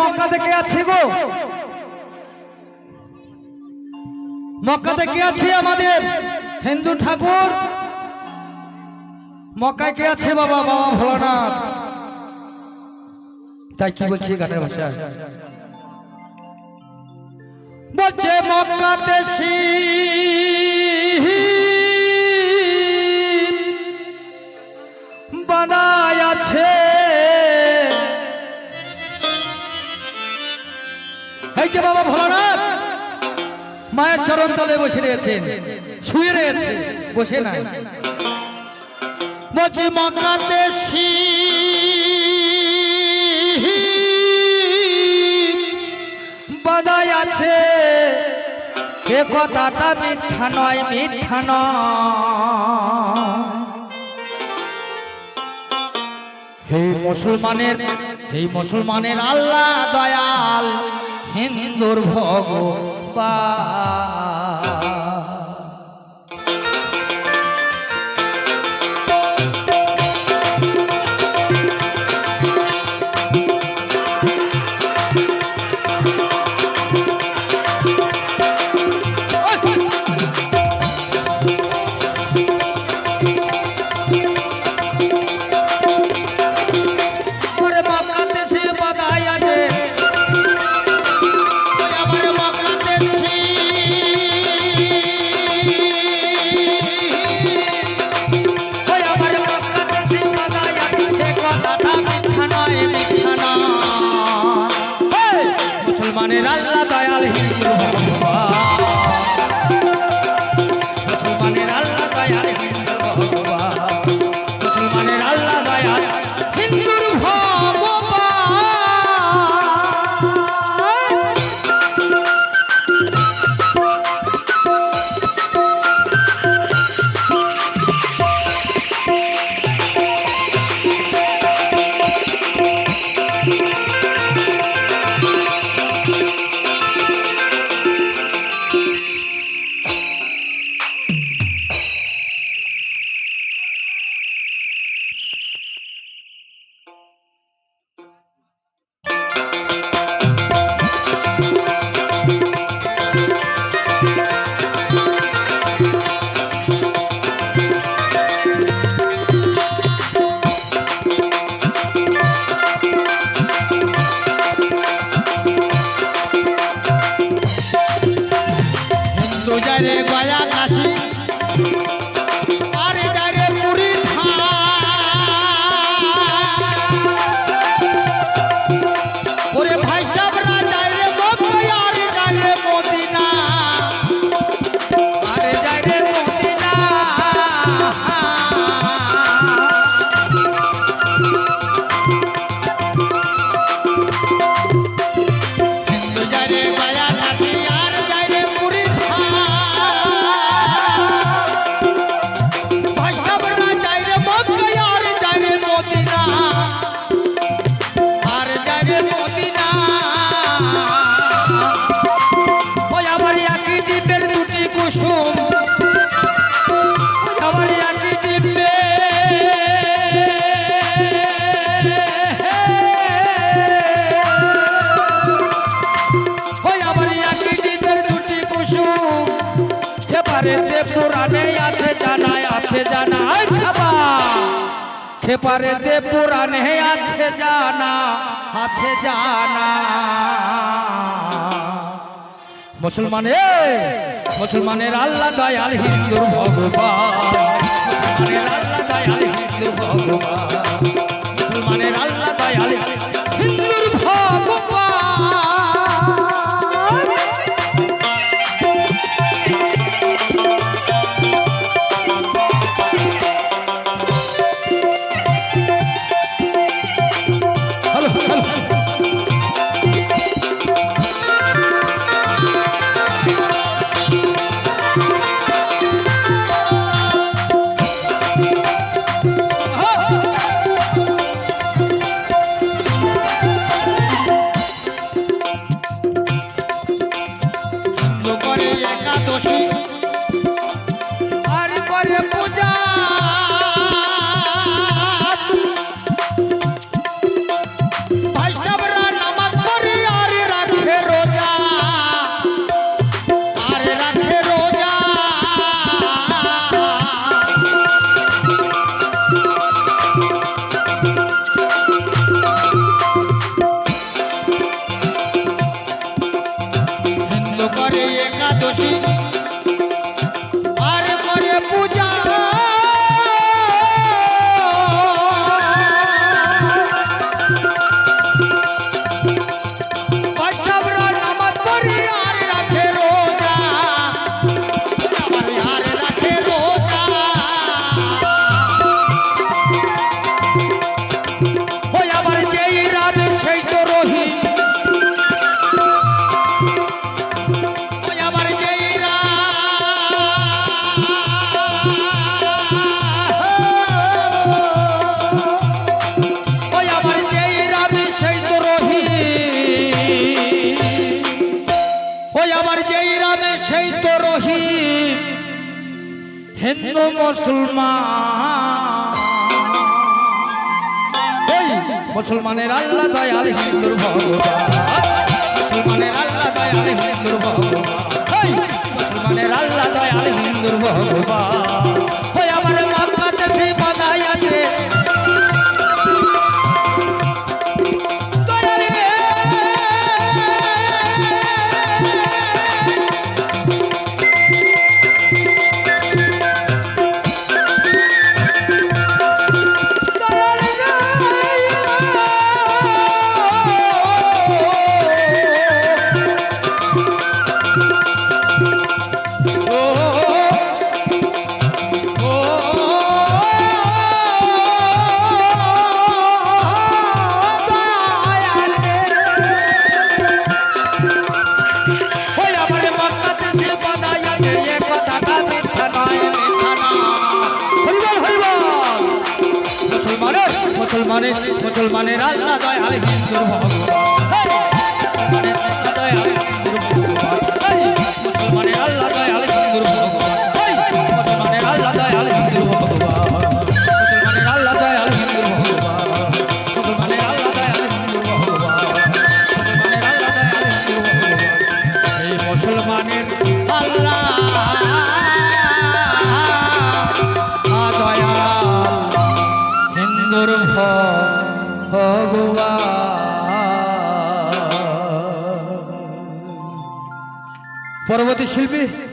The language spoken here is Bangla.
মক্কা থেকে আছে গো। মক্কা থেকে আছে আমাদের হিন্দু ঠাকুর। মক্কায় কে আছে বাবা? বাবা ভোলানাথ। তাই কি বলছি গানের ভাষা বলছে মক্কাতে শিব। এই যে বাবা ভোলানাথ। মায়ের চরণ তলে বসে রয়েছেন। শুয়ে রয়েছে, বসে নাই। বলছি মক্কাতে শিব বাদায় আছে। এ কথাটা মিথ্যা নয় মিথ্যা নয়। হে মুসলমানের হে মুসলমানের আল্লাহ দয়াল। হিন্দুর ভগবান। খেপারেতে পুরাণে আছে জানা আছে জানা। মুসলমান মুসলমানের আল্লাহ দয়াল হিন্দুর ভগবান। হিন্দু মুসলমান। এই, মুসলমানের আল্লাহ দয়াল হিন্দুর মুসলমানের আল্লাহ দয়াল হিন্দুর মুসলমানের আল্লাহ দয়াল হিন্দুর ভগবান। আমার ধরে মুসলমানের আল্লাহ দয়াল হিন্দুর ভগবান। জগতের শিল্পী?